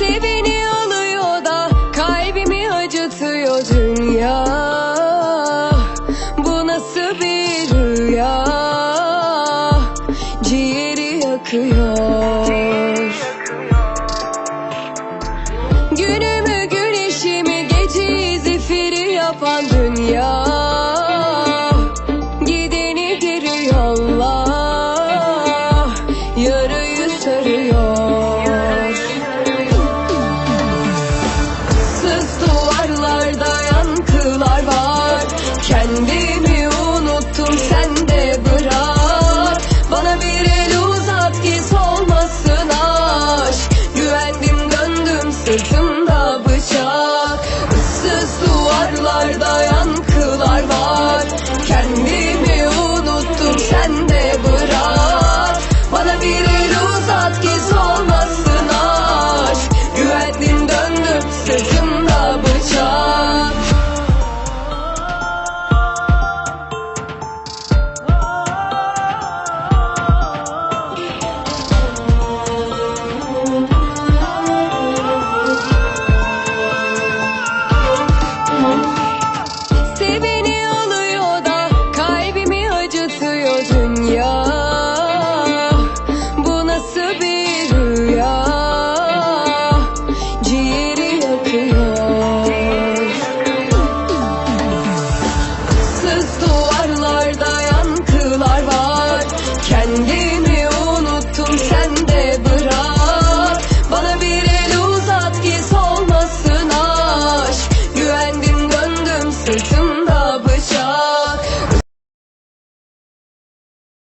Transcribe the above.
Kimse da kalbimi acıtıyor dünya. Bu nasıl bir rüya? Ciğeri yakıyor. Günümü güneşimi geceyi zifiri yapan dünya. sırtında bıçak. Issız duvarlarda yankılar var. Kendimi unuttum sen de bırak. Bana bir el uzat ki solmasın aşk. Güvendim döndü sırtımda